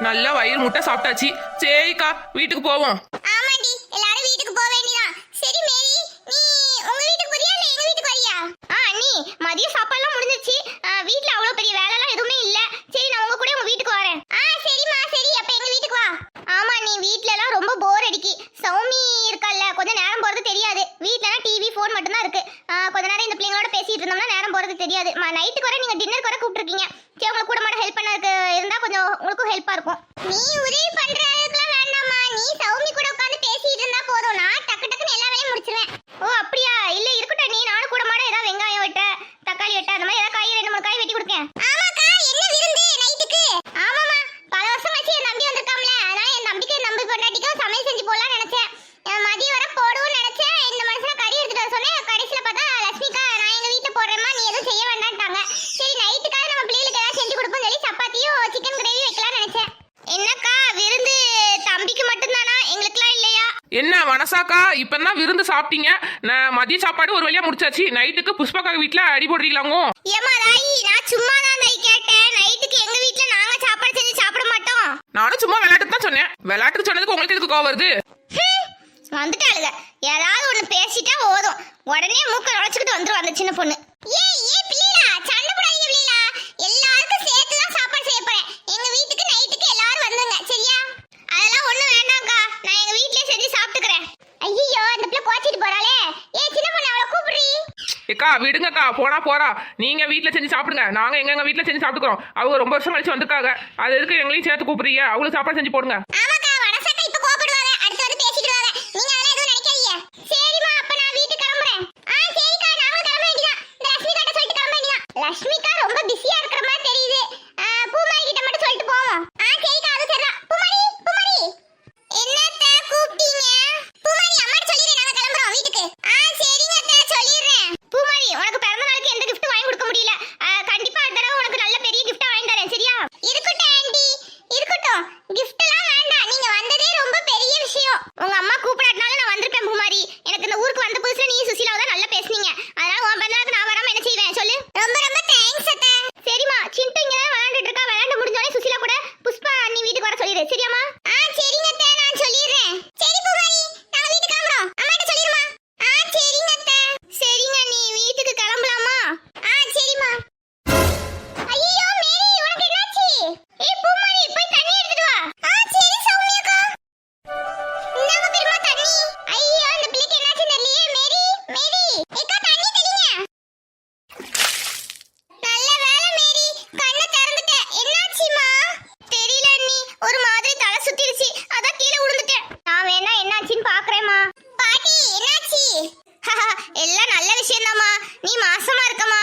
நல்ல வயிறு முட்டை சாப்பிட்டாச்சு. சரிக்கா வீட்டுக்கு போவோம். ஆமாடி எல்லாரும் வீட்டுக்கு போக வேண்டியதான் சரி மேரி நீ உங்க வீட்டுக்கு போறியா இல்ல எங்க வீட்டுக்கு வரியா? ஆ நீ மதிய சாப்பாடுலாம் முடிஞ்சிச்சு வீட்ல அவ்வளவு பெரிய வேலைலாம் எதுவுமே இல்ல சரி நான் உங்க கூட உங்க வீட்டுக்கு வரேன் ஆ சரிம்மா சரி அப்ப எங்க வீட்டுக்கு வா ஆமா நீ வீட்ல எல்லாம் ரொம்ப போர் அடிக்கி சௌமி இருக்கல்ல கொஞ்ச நேரம் போறது தெரியாது வீட்லனா டிவி ஃபோன் மட்டும் தான் இருக்கு ஆ, கொஞ்ச நேரம் இந்த பிள்ளைங்களோட பேசிட்டு இருந்தோம்னா நேரம் போறது தெரியாது நைட்டுக்கு வர நீங்க டின்னருக்கு வர கூப்பிட்டுருக்கீங்க சரி உங்களுக்கு கூட மாட ஹெல்ப் பண்ணதுக்கு இருந்தா கொஞ்சம் உங்களுக்கும் ஹெல்ப்பா இருக்கும். நீ உதவி பண்ற அளவுக்குலாம் வேண்டாம்மா நீ சௌமி கூட உட்கார்ந்து பேசிட்டு இருந்தா போதும் நான் டக்கு டக்குன்னு எல்லா வேலையும் முடிச்சிருவேன் ஓ அப்படியா இல்ல இருக்கட்டும் நீ நானும் கூட மாட ஏதாவது வெங்காயம் வெட்ட தக்காளி வெட்ட அந்த மாதிரி ஏதாவது காய் ரெண்டு மூணு காய் வெட்டி கொடுக்கேன் ஆமாக்கா என்ன விருந்து நைட்டுக்கு ஆமாமா பல வருஷம் வச்சு என் தம்பி வந்திருக்காம்ல அதனால என் தம்பிக்கு என் தம்பி பொண்டாட்டிக்கும் சமையல் செஞ்சு போடலாம்னு நினைச்சேன் அஹ் மதியம் வர போடுவோம்னு நினைச்சேன் இந்த மனுஷனை கறி எடுத்துட்டு வர சொன்னேன் கடைசியில பார்த்தா லட்சுமிக்கா நான் எங்க வீட்டுல போடுறேம்மா நீ எதுவும் செய்ய வேண்டாம்ட்டாங்க சரி நைட்டுக்காக நம்ம பிள்ளைகளுக்கு ஏதாவது செஞ்சு கொடுப்போம் சொல்லி சப்பாத்தியும் சிக்கன் கிரேவி வைக்கலாம்னு நினைச்சேன் என்னக்கா விருந்து தம்பிக்கு மட்டும்தானா எங்களுக்குலாம் இல்லையா என்ன மனசாக்கா இப்பதான் விருந்து சாப்பிட்டீங்க. நான் மதிய சாப்பாடு ஒரு வழியா முடிச்சாச்சு. நைட்டுக்கு புஷ்பாக்கா வீட்டுல அடி போடுறீங்களாங்கோ? ஏமா தாயி நான் சும்மா தான் கேட்டேன். நைட்டுக்கு எங்க வீட்ல நாங்க சாப்பாடு செஞ்சு சாப்பிட மாட்டோம். நானும் சும்மா விளையாட்டுக்கு தான் சொன்னேன். விளையாட்டுக்கு சொன்னதுக்கு உங்களுக்கு எதுக்கு கோவம் வருது? வந்துட்டாளுங்க. ஏதாவது ஒண்ணு பேசிட்டா ஓதும் உடனே மூக்க நுழைச்சுக்கிட்டு வந்துரும் அந்த சின்ன பொண்ணு. ஏய் ஏய் பிள்ளைகளா சண்டை போடாதீங்க பிள்ளைகளா எல்லாருக்கும் சேர்த்து தான் சாப்பாடு செய்ய போறேன் எங்க வீட்டுக்கு நைட்டுக்கு எல்லாரும் வந்துங்க சரியா அதெல்லாம் ஒண்ணும் வேண்டாம்க்கா நான் எங்க வீட்லயே செஞ்சு சாப்பிட்டுக்கிறேன் ஐயோ அந்த பிள்ளை கோச்சிட்டு போறாளே ஏய் சின்ன பொண்ணு அவளை கூப்பிடுறீ ஏக்கா விடுங்கக்கா போனா போறா நீங்க வீட்டில் செஞ்சு சாப்பிடுங்க. நாங்க எங்க எங்க வீட்ல செஞ்சு சாப்பிட்டுக்கிறோம். அவங்க ரொம்ப வருஷம் கழிச்சு வந்திருக்காங்க. அது எதுக்கு எங்களையும் சேர்த்து கூப்பிடுறீங்க? அவங்களுக்கு சாப்பாடு செஞ்சு போடுங்க. லட்சுமிக்கா ரொம்ப பிஸியா இருக்கிற மாதிரி தெரியுது. விஷயம்தாம்மா. நீ மாசமா இருக்கமா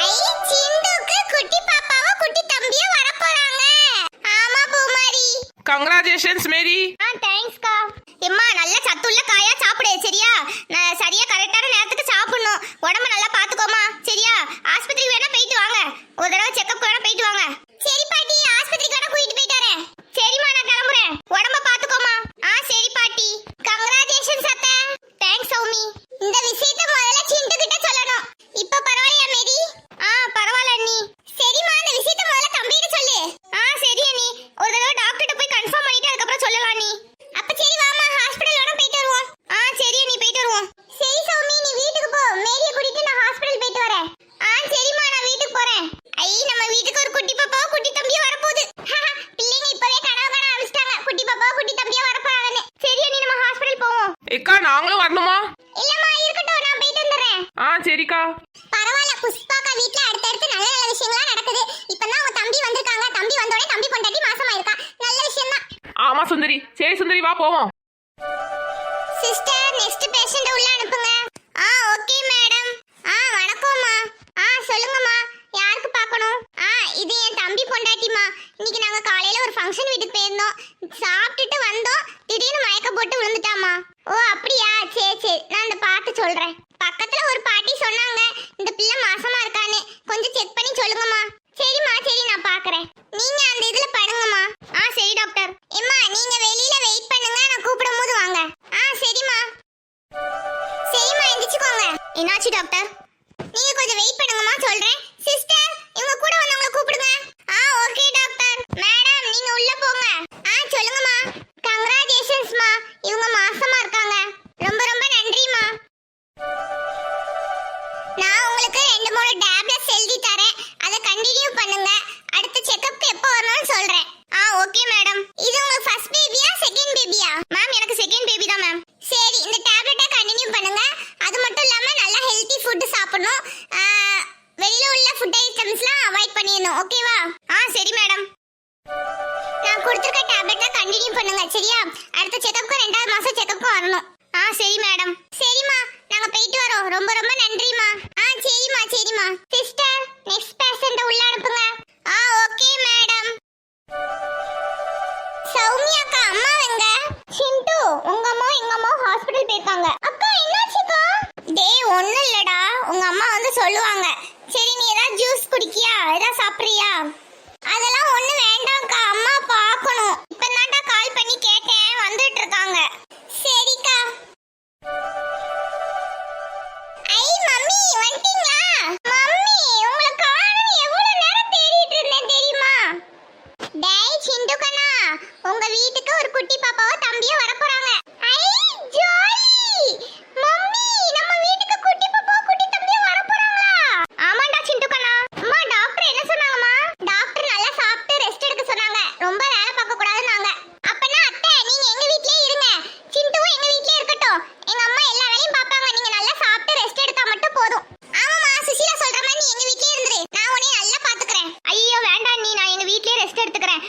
ஐ சிண்டுக்கு குட்டி பாப்பாவோ குட்டி தம்பியோ வர போறாங்க ஆமா பூமாரி. கங்க்ராச்சுலேஷன்ஸ் மேரி ஆ தேங்க்ஸ்க்கா எம்மா நல்ல சத்துள்ள காயா சாப்பிடு சரியா? நான் சரியா கரெக்டான நேரத்துக்கு சாப்பிடணும். உடம்ப நல்லா பாத்துக்கோமா சரியா? ஆஸ்பத்திரிக்கு வேணா போயிட்டு வாங்க. ஒரு தடவை செக்கப் வேணா போயிட்டு வாங்க. சரி பாட்டி ஆஸ்பத்திரிக்கு வேணா கூட்டிட்டு போயிட்டு வரேன். சரிம்மா நான் கிளம்புறேன். உடம்ப பாத்துக்கோமா ஆ சரி பாட்டி. கங்க்ராச்சுலேஷன்ஸ் அத்தை. தேங்க்ஸ் சௌமி. இந்த விஷயத்தை முதல்ல சிண்டு கிட்ட சொல்லணும் இப்ப பரவாயில்லையா மேரி ஆ பரவாயில்ல அண்ணி சரிம்மா இந்த விஷயத்தை முதல்ல தம்பிகிட்ட சொல்லு ஆ சரி அண்ணி ஒரு தடவை டாக்டர்கிட்ட போய் கன்ஃபார்ம் பண்ணிட்டு அதுக்கப்புறம் சொல்லலாம் நீ அப்ப சரி வாமா ஹாஸ்பிடல் வேணா போயிட்டு வருவோம் ஆ சரி அண்ணி போயிட்டு வருவோம் சரி சௌமி நீ வீட்டுக்கு போ மேரிய கூட்டிட்டு நான் ஹாஸ்பிடல் போயிட்டு வரேன் ஆ சரிம்மா நான் வீட்டுக்கு போறேன் ஐ நம்ம வீட்டுக்கு ஒரு குட்டி பாப்பா குட்டி தம்பியா வரப்போகுது பிள்ளைங்க இப்பவே கனவு காண ஆரம்பிச்சிட்டாங்க குட்டி பாப்பா குட்டி தம்பியா வரப்போறாங்கன்னு சரி அண்ணி நம்ம ஹாஸ்பிடல் போவோம் ஏக்கா நாங்களும் வரணுமா? இல்லம்மா இருக்கட்டும் நான் போயிட்டு வந்துடுறேன். ஆ சரிக்கா. பரவாயில்ல புஷ்பாக்கா வீட்ல அடுத்தடுத்து நல்ல நல்ல விஷயங்களா நடக்குது. இப்பதான் உங்க தம்பி வந்திருக்காங்க. தம்பி வந்தோடனே தம்பி பொண்டாட்டி மாசமா இருக்கா நல்ல விஷயம் தான் ஆமா சுந்தரி. சரி சுந்தரி வா போவோம். சிஸ்டர் நெக்ஸ்ட் பேஷண்ட் உள்ள அனுப்புங்க. ஆ ஓகே மேடம் ஆ வணக்கம்மா. ஆ சொல்லுங்கம்மா. யாருக்கு பார்க்கணும்? ஆ இது என் தம்பி பொண்டாட்டிமா இன்னைக்கு நாங்க காலையில ஒரு ஃபங்க்ஷன் வீட்டுக்கு போயிருந்தோம். சாப்பிட்டுட்டு வந்தோம். திடீர்னு மயக்க போட்டு விழுந்துட்டாமா ஓ அப்படியா? சரி சரி. நான் இந்த பாட்டு சொல்றேன். பக்கத்துல ஒரு பாட்டி சொன்னாங்க. இந்த பிள்ளை மாசமா இருக்கானே கொஞ்சம் செக் பண்ணி சொல்லுங்கம்மா. சரிம்மா சரி நான் பாக்குறேன். நீங்க அந்த இதுல படுங்கம்மா. ஆ சரி டாக்டர் எம்மா நீங்க வெளியில வெயிட் பண்ணுங்க. நான் கூப்பிடும் போது வாங்க. ஆ சரிம்மா. சரிம்மா எந்திரிச்சுக்கோங்க. என்னாச்சு டாக்டர் நீங்க கொஞ்சம் வெயிட் பண்ணுங்கம்மா சொல்றேன். சிஸ்டர் இவங்க கூட வந்தவங்களை கூப்பிடுங்க. ஆ ஓகே டாக்டர் மேடம் நீங்க உள்ள போங்க. ஆ சொல்லுங்கம்மா. கங்க்ராச்சுலேஷன்ஸ்மா இவங்க மாசமா இருக்கா பேபியா மேம் எனக்கு செகண்ட் பேபி தான் மேம் சரி இந்த டேப்லெட்டை கண்டினியூ பண்ணுங்க. அது மட்டும் இல்லாம நல்லா ஹெல்த்தி ஃபுட் சாப்பிடணும். ஆ, வெளியில உள்ள ஃபுட் ஐட்டம்ஸ்லாம் அவாய்ட் பண்ணிடணும். ஓகேவா ஆ சரி மேடம் நான் கொடுத்துருக்க டேப்லெட்டை கண்டினியூ பண்ணுங்க சரியா? அடுத்த செக்கப்புக்கு ரெண்டாவது மாசம் செக்கப்புக்கு வரணும். ஆ சரி மேடம் சரிம்மா நாங்க போயிட்டு வரோம். ரொம்ப ரொம்ப நன்றிம்மா ஆ சரிம்மா சரிம்மா. சிஸ்டர் சோனியாக்கா அக்கா அம்மா எங்க? சிண்டு உங்க அம்மா எங்க அம்மா ஹாஸ்பிடல் போயிருக்காங்க. அக்கா என்னாச்சுக்கா டேய் ஒண்ணும் இல்லடா. உங்க அம்மா வந்து சொல்லுவாங்க. சரி நீ ஏதாவது ஜூஸ் குடிக்கியா? ஏதாவது சாப்பிடுறியா? அதெல்லாம் ஒண்ணு வேண்டாம்க்கா. அம்மா பார்க்கணும். உங்க வீட்டுக்கு ஒரு குட்டி பாப்பாவோ தம்பியோ வர போறாங்க ஐ ஜாலி! மம்மி நம்ம வீட்டுக்கு குட்டி பாப்பாவோ குட்டி தம்பியோ வர போறாங்களா ஆமாடா சிண்டு கண்ணா. அம்மா டாக்டர் என்ன சொன்னாங்கம்மா? டாக்டர் நல்லா சாப்பிட்டு ரெஸ்ட் எடுக்க சொன்னாங்க. ரொம்ப வேலை பார்க்க கூடாதுன்னாங்க. அப்பனா அத்தை நீங்க எங்க வீட்லயே இருங்க. சிண்டுவும் எங்க வீட்லயே இருக்கட்டும். எங்க அம்மா எல்லா வேலையும் பாப்பாங்க நீங்க நல்லா சாப்பிட்டு ரெஸ்ட் எடுத்தா மட்டும் போதும். ஆமாமா சுசிலா சொல்ற மாதிரி நீ எங்க வீட்லயே இருந்துரு. நான் உன்னை நல்லா பாத்துக்கறேன். ஐயோ வேண்டாம் நீ நான் எங்க வீட்லயே ரெஸ்ட் எடுத்துக்கறேன்.